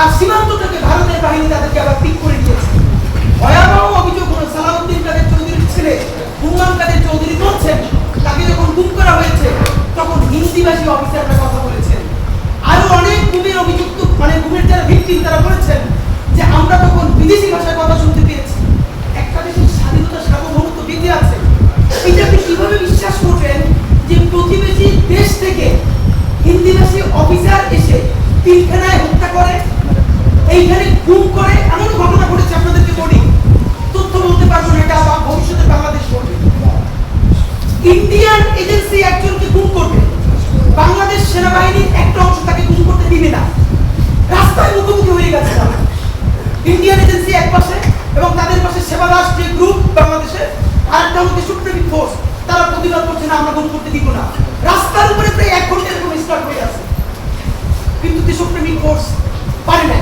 আর সীমান্ত থেকে ভারতের বাহিনী তাদেরকে আবার পিক করে নিয়েছে ভয়াবহ অভিযোগ হলো সালাউদ্দিন কাদের চৌধুরীর ছেলে হুমায়ুন কাদের চৌধুরী বলছেন, তাকে যখন গুম করা হয়েছে, তখন হিন্দিভাষী অফিসাররা কথা বলেছেন। আরও অনেক গুমের অভিযুক্ত মানে গুমের যারা ভিকটিম তারা বলেছেন যে আমরা তখন বিদেশি ভাষায় কথা শুনতে পেয়েছি। একটা দেশের স্বাধীনতা সার্বভৌমত্ব বেঁচে আছে। এটা আপনি কীভাবে বিশ্বাস করবেন যে প্রতিবেশী দেশ থেকে হিন্দিভাষী অফিসার এসে তিনখানায় হত্যা করে? এইখানে গুম করে এমন ঘটনা ঘটেছে আপনাদেরকে বলি। তথ্য বলতে পারব না, এটা বা ভবিষ্যতে বাংলাদেশ করবে। ইন্ডিয়ান এজেন্সি একজনকে গুম করবে। বাংলাদেশ সেনাবাহিনীর একটা অংশ তাকে গুম করতে দিবে না। রাস্তায় মুখোমুখি হয়ে গেছে ইন্ডিয়ান এজেন্সি এক পাশে এবং তাদের পাশে সেবাদাস যে গ্রুপ বাংলাদেশে আর একটা হচ্ছে সুপ্রিম ফোর্স তারা প্রতিবাদ করছে, না, আমরা গুম করতে দিব না। রাস্তার উপরে প্রায় এক ঘণ্টা এরকম স্টার্ট হয়ে আছে। কিন্তু দেশপ্রেমিক ফোর্স পারে মধ্যে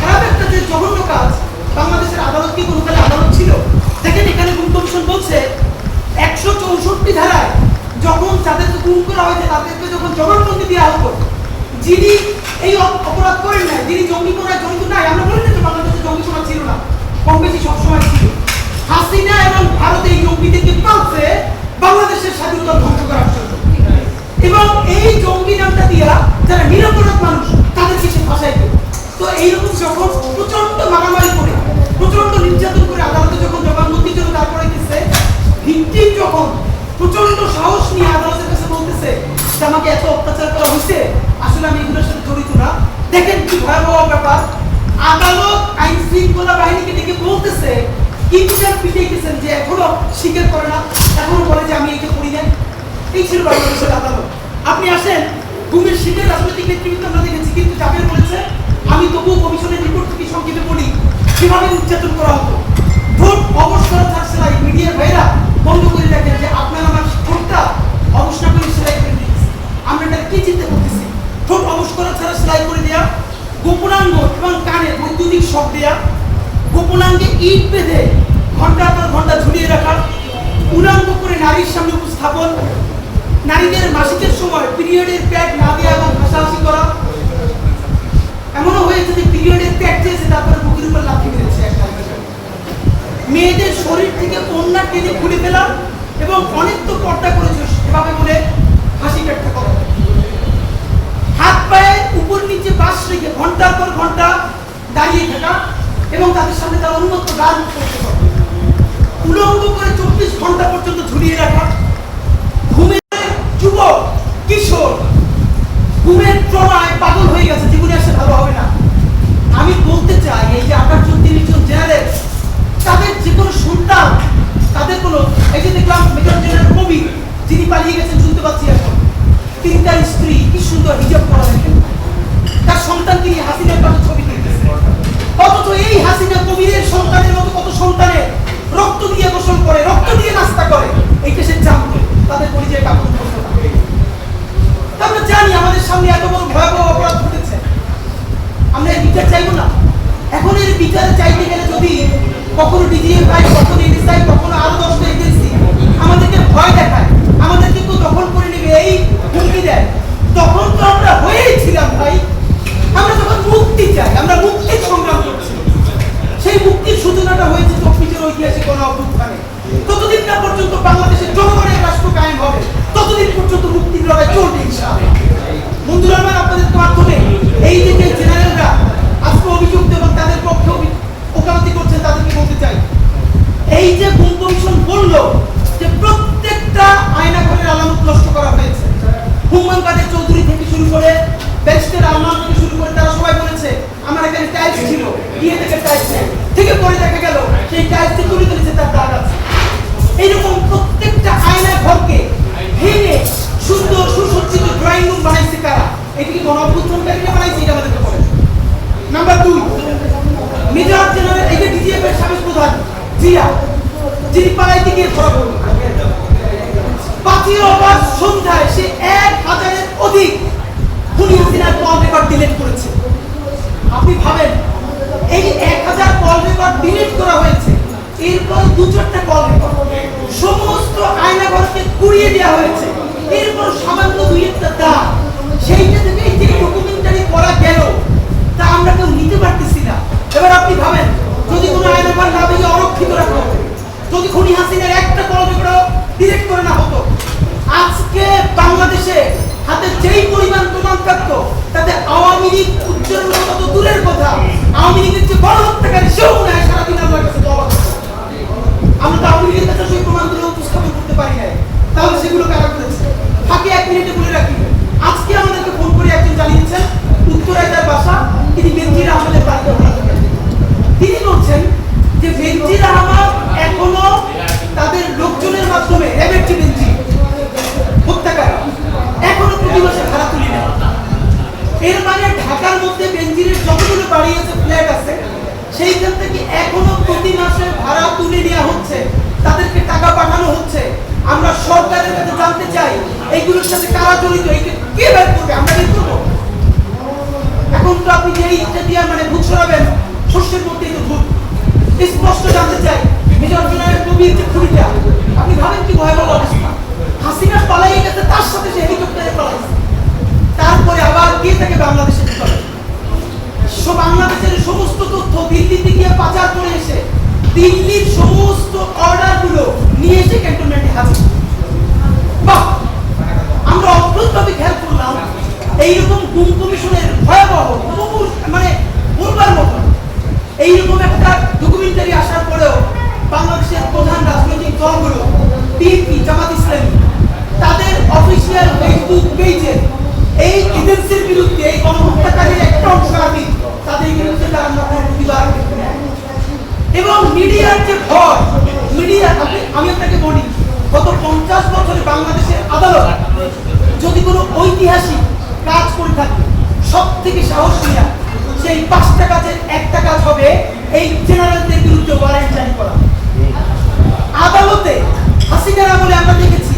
খারাপ একটা যে জঘন্য কাজ বাংলাদেশের আদালত কি কোনো কালে ছিল? দেখেন এখানে গুম কমিশন বলছে, একশো চৌষট্টি ধারায় যখন যাদেরকে গুম করা হয়েছে তাদেরকে যখন জবানবন্দি দেওয়া হতো যিনি এই অপরাধ করেন না যিনি জঙ্গিপনায় জড়িত নাই, আমরা বলি না যে বাংলাদেশে জঙ্গিপনা ছিল না, কম বেশি সবসময় ছিল। হাসিনা এবং ভারত এই জঙ্গিদেরকে পালছে বাংলাদেশের স্বাধীনতা ধ্বংস করার জন্য। এবং এই জঙ্গি নামটা দিয়া যারা নিরপরাধ মানুষ, তাদেরকে সে ফাঁসাইত তো এইরকম যখন প্রচণ্ড মারামারি করে প্রচণ্ড নির্যাতন করে আদালতে যখন জবানবন্দির আদালত আইন শৃঙ্খলা বাহিনীকে ডেকে বলতেছে যে এখনও স্বীকার করে না, এখনও বলে যে আমি করি এই ছিল বাংলাদেশের আদালত। আপনি আসেন শীতের রাজনৈতিক নেতৃত্ব আমরা দেখেছি, কিন্তু আমি তবুও কমিশনের রিপোর্ট থেকে সংক্ষেপে বলি কীভাবে করা হতো, ভোট অবসর তার সেলাই মিডিয়ার ভাইরা বন্ধ করে রাখেন যে আপনার আমার ভোটটা অবসর করে সেলাই করে দিয়েছে। আমরা এটা কি চিন্তা করতেছি? ঠোঁট অবশ করা ছাড়া সেলাই করে দেওয়া গোপনাঙ্গ এবং কানে বৈদ্যুতিক শক দেওয়া গোপনাঙ্গে ইট বেঁধে ঘণ্টা পর ঘণ্টা ঝুলিয়ে রাখা, উলাঙ্গ করে নারীর সামনে উপস্থাপন, নারীদের মাসিকের সময় পিরিয়ডের প্যাড না দেওয়া এবং হাসাহাসি করা। এমনও হয়েছে যে পিরিয়ডের প্যাড দিয়েছে তারপরে বুকের উপর লাথি মেরেছে একটা মেয়েদের শরীর থেকে কন্যা টেনে খুলে ফেলা এবং অনেক তো পর্দা করেছে এভাবে বলে হাসি ঠাট্টা করা হাত পায়ে উপর নিচে বাস রেখে ঘণ্টার পর ঘণ্টা দাঁড়িয়ে থাকা এবং তাদের সামনে তার উলঙ্গ করে চব্বিশ ঘণ্টা পর্যন্ত ঝুলিয়ে রাখা। ঘুমের যুবক, কিশোর, ঘুমের ট্রমায় পাগল হয়ে গেছে, জীবনে আসে চৌধুরী থেকে শুরু করে ব্যারিস্টার আলমান থেকে শুরু করে তারা সবাই বলেছে, আমার এখানে টাইলস ছিল দিয়ে থেকে টাইলস থেকে পরে সেই টাইলস তুলে তুলেছে তার দাগ আছে। এইরকম প্রত্যেকটা আয়না ঘরকে খুনি হাসিনের একটা কল ডিরেক্ট করে না হতো। আজকে বাংলাদেশে হাতে যেই পরিমাণ প্রমাণ থাকতো তাতে আওয়ামী লীগ উচ্চারণ কত দূরের কথা, আওয়ামী লীগের যে বড় হত্যাকারী, সেও মনে হয় সারাদিন আমার কাছে বাংলাদেশের আদালত যদি কোনো ঐতিহাসিক কাজ করে থাকে সব থেকে সাহস নিয়ে সেই পাঁচটা কাজের একটা কাজ হবে, এই জেনারেলদের বিরুদ্ধে ওয়ারেন্ট জারি করা। আদালতে হাসিনার আমলে আমরা দেখেছি,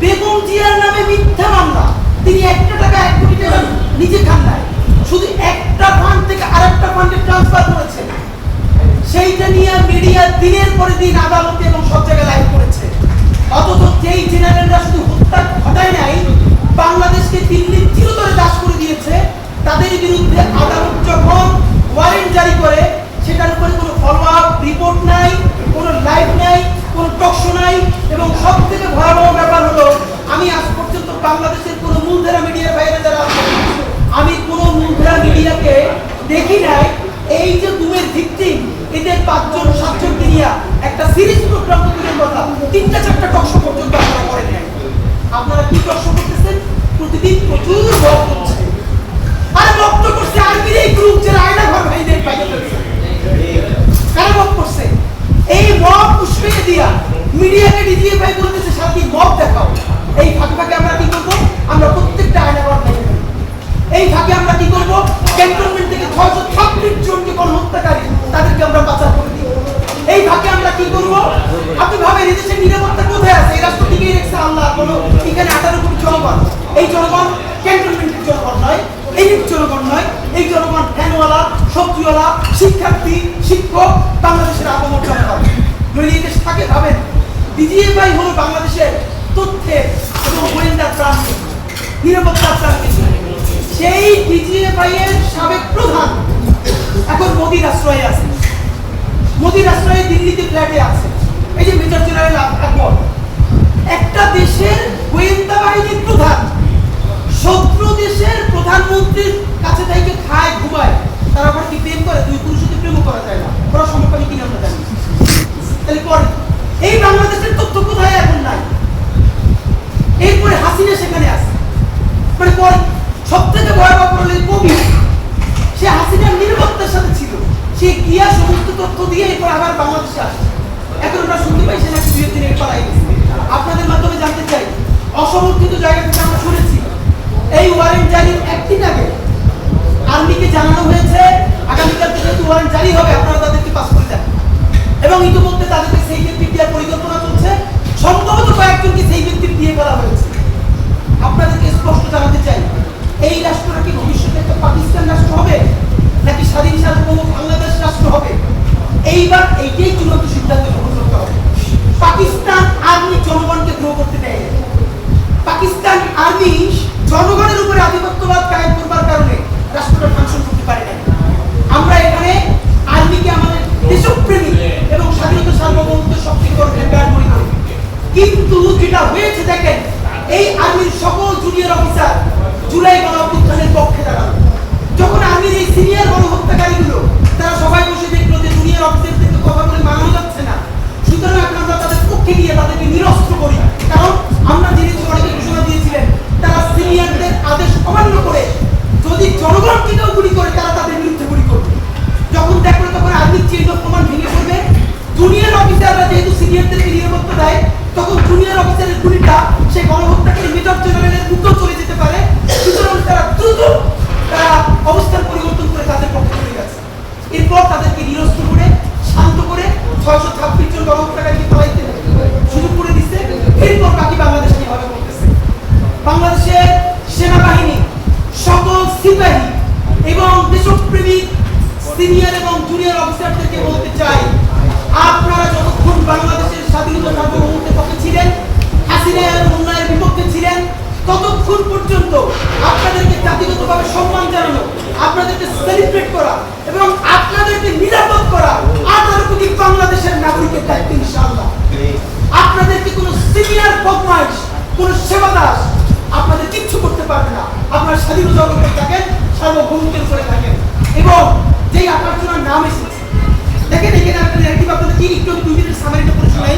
বেগম জিয়ার নামে মিথ্যা মামলা। তিনি একটা টাকা এক কোটি টাকা নিজে খান নাই। শুধু একটা ফান্ড থেকে আরেকটা ফান্ডে ট্রান্সফার করেছেন সেইটা নিয়ে মিডিয়া দিনের পরে দিন আদালতে এবং সব জায়গায় লাইভ করেছে। অথচ যেই জেনারেলরা শুধু হত্যা ঘটায় নাই, বাংলাদেশকে দিল্লির চিরতরে দাস করে দিয়েছে, তাদের বিরুদ্ধে আদালত যখন ওয়ারেন্ট জারি করে, সেটার উপরে কোনো ফলো আপ রিপোর্ট নাই, কোনো লাইভ নাই, কোনো টকশো নাই, এবং সব থেকে ভয়াবহ ব্যাপার হলো, আমি আজ প্রতিদিন প্রচুর লোক করছে। আর বক্ত করছে আর্মির এই গ্রুপ যে আয়না ঘর ভাইদের কারা মব করছে? এই মব উস্কে দিয়া, মিডিয়াকে ডিজিএ ভাই ডিজিএফআই হলো বাংলাদেশের তথ্যের এবং গোয়েন্দার প্রাণ। নিরাপত্তার প্রাণ সেই ডিজিএফআই এর সাবেক প্রধান এখন মোদির আশ্রয়ে আছে। মোদির আশ্রয়ে দিল্লিতে ফ্ল্যাটে আছে। এই যে মেজর জেনারেল আকবর, একটা দেশের গোয়েন্দা বাহিনীর প্রধান শত্রু দেশের প্রধানমন্ত্রীর কাছে থেকে খায়, ঘুমায়, তারা আবার কি প্রেম করে? দুই পুরুষ সাথে প্রেমও করা যায় না। ওরা সমকামী কিনা আমরা জানি তাহলে করে এই বাংলাদেশের তথ্য কোথায় এখন নাই এরপরে হাসিনা সেখানে আছে মানে পরে সব ভয়াবহ এই কবি সে হাসিনার নিরাপত্তার সাথে ছিল। সে গিয়া সমস্ত তথ্য দিয়ে এরপর আবার বাংলাদেশে আসে। এখন আমরা শুনতে পাই সে নাকি দুই দিন এর পালাই আপনাদের মাধ্যমে জানতে চাই, অসমর্থিত জায়গা থেকে আমরা শুনেছি, এই ওয়ারেন্ট জারির একদিন আগে। আর্মিকে জানানো হয়েছে, আগামীকাল যেহেতু ওয়ারেন্ট জারি হবে, আপনারা তাদেরকে পাস করে দেন। এবং ইতিমধ্যে তাদেরকে সেই ব্যক্তির দেওয়ার পরিকল্পনা চলছে। সম্ভবত কয়েকজনকে সেই ব্যক্তির দিয়ে করা হয়েছে। আপনাদেরকে স্পষ্ট জানাতে চাই, এই রাষ্ট্রটা কি ভবিষ্যতে একটা পাকিস্তান রাষ্ট্র হবে? নাকি স্বাধীন সার্বভৌম বাংলাদেশ রাষ্ট্র হবে? এইবার এইটাই চূড়ান্ত সিদ্ধান্ত গ্রহণ করতে হবে। পাকিস্তান আর্মি জনগণকে গ্রহ করতে দেয় পাকিস্তান আর্মি জনগণের উপরে আধিপত্যবাদ কায়েম করবার কারণে রাষ্ট্রটা ফাংশন করতে পারে না বিসিবির সিনিয়র এবং জুনিয়র অফিসারদেরকে বলতে চাই, আপনারা যতক্ষণ বাংলাদেশের স্বাধীনতা সার্বভৌমত্বের পক্ষে ছিলেন হাসিনা এবং উন্নয়নের বিপক্ষে ছিলেন, ততক্ষণ পর্যন্ত আপনাদেরকে জাতিগতভাবে সম্মান জানানো, আপনাদেরকে সেলিব্রেট করা এবং আপনাদেরকে নিরাপদ করা আপনার প্রতি বাংলাদেশের নাগরিকের দায়িত্ব ইনশাআল্লাহ। আপনাদেরকে কোনো সিনিয়র বদমাইশ, কোনো সেবা দাস আপনাদের কিচ্ছু করতে পারবে না। আপনার স্বাধীনতা উপরে থাকেন, সার্বভৌমত্বের উপরে থাকেন। এবং যেই আকার্ষণার নাম এসেছে দেখেন এখানে আপনার একটি আপনাদের কি একটু দুই মিনিট সামারিটা পড়ে শোনাই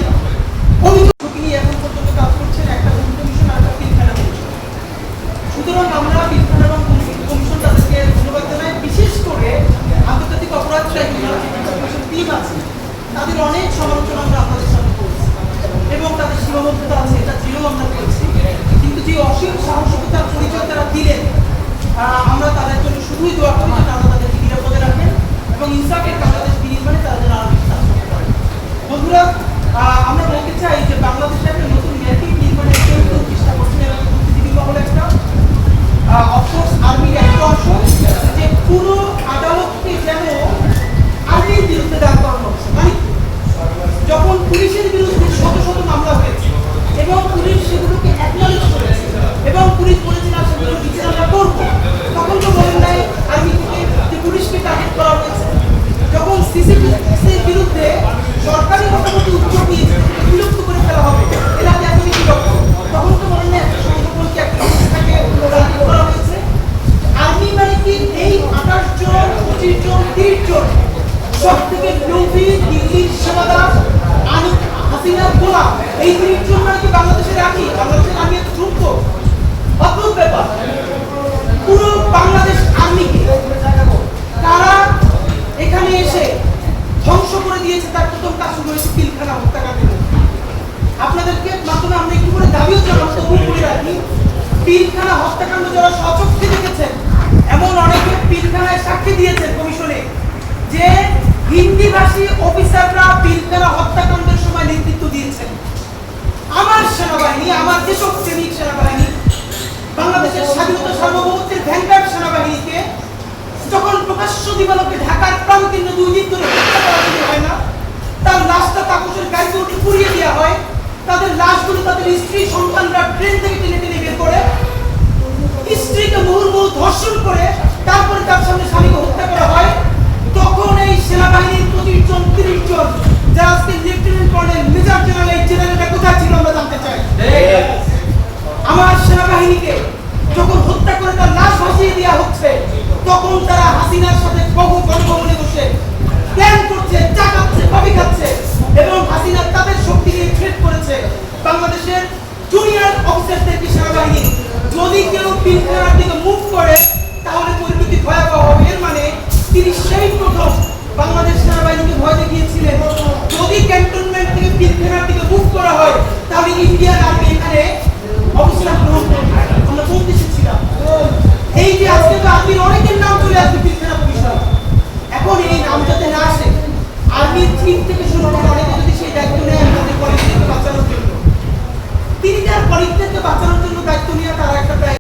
সন্ত্রাসী অফিসাররা বীরকারা হত্যাকাণ্ডের সময় নেতৃত্ব দিয়েছেন। আমার সেনাবাহিনী, আমার যেসব সৈনিক সেনাবাহিনী, বাংলাদেশের স্বাধীনতা সার্বভৌমত্বের ভ্যানগার্ড সেনাবাহিনীকে যখন প্রকাশ্য দিবালোকে ঢাকার প্রান্তীর্ণ দুই দিন ধরে হত্যা করা যদি হয় না, তার লাশটা তাপসের গাড়িতে পুড়িয়ে দেওয়া হয়, তাদের লাশগুলো তাদের স্ত্রী, সন্তানরা ট্রেন থেকে টেনে টেনে বের করে, স্ত্রীকে মুহুর্মুহু ধর্ষণ করে তারপরে তার সামনে স্বামীকে হত্যা করে এই যে আজকে তো আর্মির অনেকের নাম চলে আসবে পিলখানা পুলিশ এখন এই নাম যাতে না আসে আর্মির চিফ থেকে শুরু করে অনেকে যদি সেই দায়িত্ব নেয় আমাদের কলেজদেরকে বাঁচানোর জন্য। তিনি তার কলেজদেরকে বাঁচানোর জন্য দায়িত্ব নেওয়া তারা একটা প্রায়